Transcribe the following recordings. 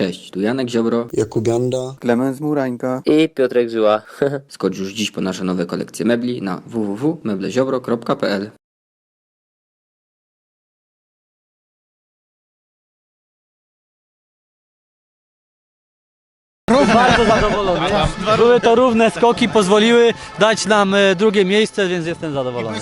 Cześć, tu Janek Ziobro. Jakubianda. Klemens Murańka. I Piotrek Żyła. Skocz już dziś po nasze nowe kolekcje mebli na www.mebleziobro.pl Bardzo zadowolony. Były to równe skoki, pozwoliły dać nam e, drugie miejsce, więc jestem zadowolony.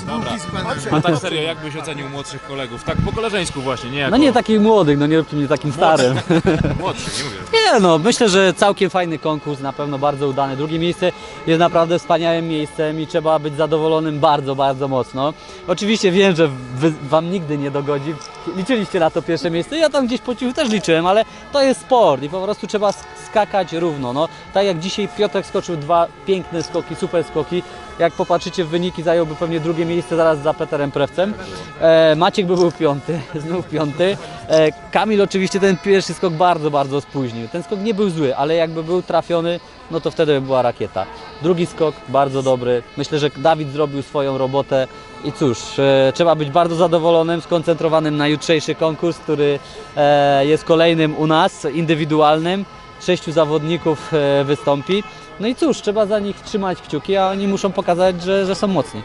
A tak serio, jak byś ocenił młodszych kolegów? Tak po koleżeńsku właśnie, nie jako No nie takich młodych, no nie róbcie mnie takim starym. młodszy, nie mówię. Nie no, myślę, że całkiem fajny konkurs, na pewno bardzo udany. Drugie miejsce jest naprawdę wspaniałym miejscem i trzeba być zadowolonym bardzo, bardzo mocno. Oczywiście wiem, że wy, wam nigdy nie dogodzi. Liczyliście na to pierwsze miejsce, ja tam gdzieś po cichu też liczyłem, ale to jest sport i po prostu trzeba sk- skakać równo. No, tak jak dzisiaj Piotrek skoczył dwa piękne skoki, super skoki. Jak popatrzycie w wyniki, zająłby pewnie drugie miejsce zaraz za Peterem Prewcem. E, Maciek by był piąty, znów piąty. E, Kamil oczywiście ten pierwszy skok bardzo, bardzo spóźnił. Ten skok nie był zły, ale jakby był trafiony, no to wtedy by była rakieta. Drugi skok bardzo dobry. Myślę, że Dawid zrobił swoją robotę i cóż, e, trzeba być bardzo zadowolonym, skoncentrowanym na jutrzejszy konkurs, który e, jest kolejnym u nas, indywidualnym. Sześciu zawodników e, wystąpi. No i cóż, trzeba za nich trzymać kciuki, a oni muszą pokazać, że, że są mocni.